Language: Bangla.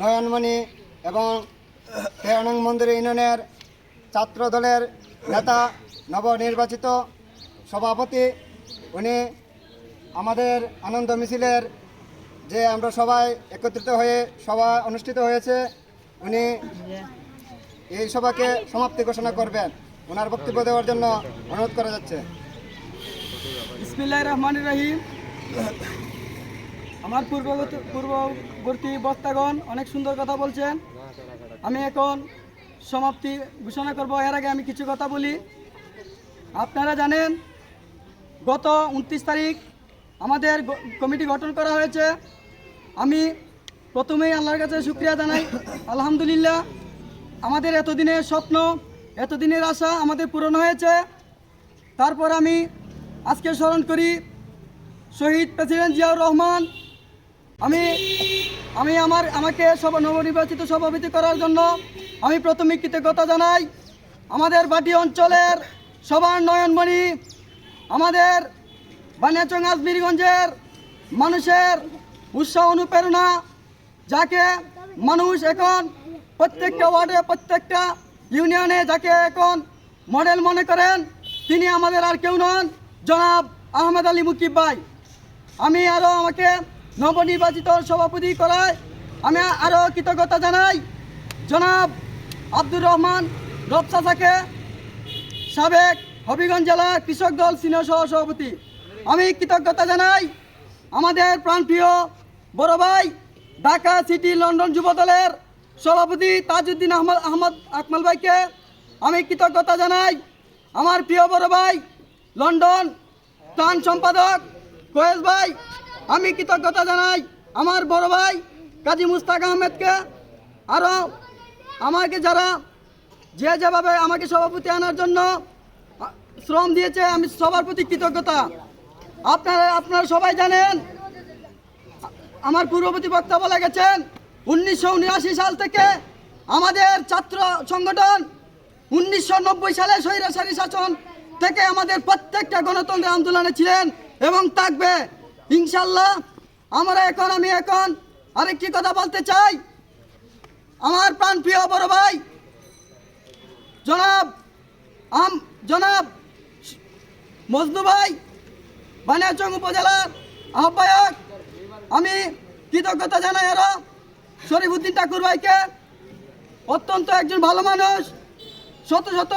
নয়নমণি এবং কেরানং মন্দির ইউনিয়নের ছাত্র দলের নেতা, নবনির্বাচিত সভাপতি, উনি আমাদের আনন্দ মিছিলের যে আমরা সবাই একত্রিত হয়ে সভা অনুষ্ঠিত হয়েছে, উনি এই সভাকে সমাপ্তি ঘোষণা করবেন। ওনার বক্তব্য দেওয়ার জন্য অনুরোধ করা যাচ্ছে। ইসমিল্লাহ রহমান রহিম। আমার পূর্ববর্তী পূর্ববর্তী বক্তাগণ অনেক সুন্দর কথা বলছেন। আমি এখন সমাপ্তি ঘোষণা করব। এর আগে আমি কিছু কথা বলি। আপনারা জানেন, গত উনত্রিশ তারিখ আমাদের কমিটি গঠন করা হয়েছে। আমি প্রথমেই আল্লাহর কাছে শুক্রিয়া জানাই। আলহামদুলিল্লাহ, আমাদের এতদিনের স্বপ্ন, এতদিনের আশা আমাদের পূরণ হয়েছে। তারপর আমি আজকে স্মরণ করি, শহীদ প্রেসিডেন্ট জিয়াউর রহমান আমি আমি আমার, আমাকে সব নবনির্বাচিত সভাপতি করার জন্য আমি প্রথমে কৃতজ্ঞতা জানাই। আমাদের বাটি অঞ্চলের সবার নয়নমণি, আমাদের বানিয়াচং আজমিরগঞ্জের মানুষের উৎসাহ অনুপ্রেরণা, যাকে মানুষ এখন প্রত্যেকটা ওয়ার্ডে, প্রত্যেকটা ইউনিয়নে যাকে এখন মডেল মনে করেন, তিনি আমাদের আর কেউ নন, জনাব আহমেদ আলী মুকিব ভাই। আমি আরও আমাকে নবনির্বাচিত সভাপতি করায় আমি আরও কৃতজ্ঞতা জানাই। জনাব আব্দুর রহমান রবসাসাকে সাবেক হবিগঞ্জ জেলা কৃষক দল সিনিয়র সহ সভাপতি। আমি কৃতজ্ঞতা জানাই আমাদের প্রাণপ্রিয় বড় ভাই ঢাকা সিটি লন্ডন যুব দলের সভাপতি তাজউদ্দিন আহমদ আহমদ আকমাল ভাইকে আমি কৃতজ্ঞতা জানাই। আমার প্রিয় বড় ভাই লন্ডন ত্রাণ সম্পাদক কোয়েস ভাই আমি কৃতজ্ঞতা জানাই আমার বড় ভাই কাজী মুস্তাক আহমেদকে। আরও আমাকে যারা যে যেভাবে আমাকে সভাপতি আনার জন্য শ্রম দিয়েছে, আমি সবার প্রতি কৃতজ্ঞতা। আপনারা আপনারা সবাই জানেন, আমার পূর্ববর্তী বক্তা বলে গেছেন, উনিশশো উনআশি সাল থেকে আমাদের ছাত্র সংগঠন উনিশশো নব্বই সালে স্বৈরাচারী শাসন থেকে আমাদের প্রত্যেকটা গণতন্ত্র আন্দোলনে ছিলেন এবং থাকবে। ইনশাল্লাহ আমরা এখন, আমি এখন আরেকটি কথা বলতে চাই। আমার প্রাণপ্রিয় বড় ভাই, জনাব, আম, জনাব মজনু ভাই, বানিয়াচং উপজেলার আহ্বায়ক। আমি কৃতজ্ঞতা জানাই আরও শরীফুদ্দিন ঠাকুর ভাইকে। অত্যন্ত একজন ভালো মানুষ, শত শত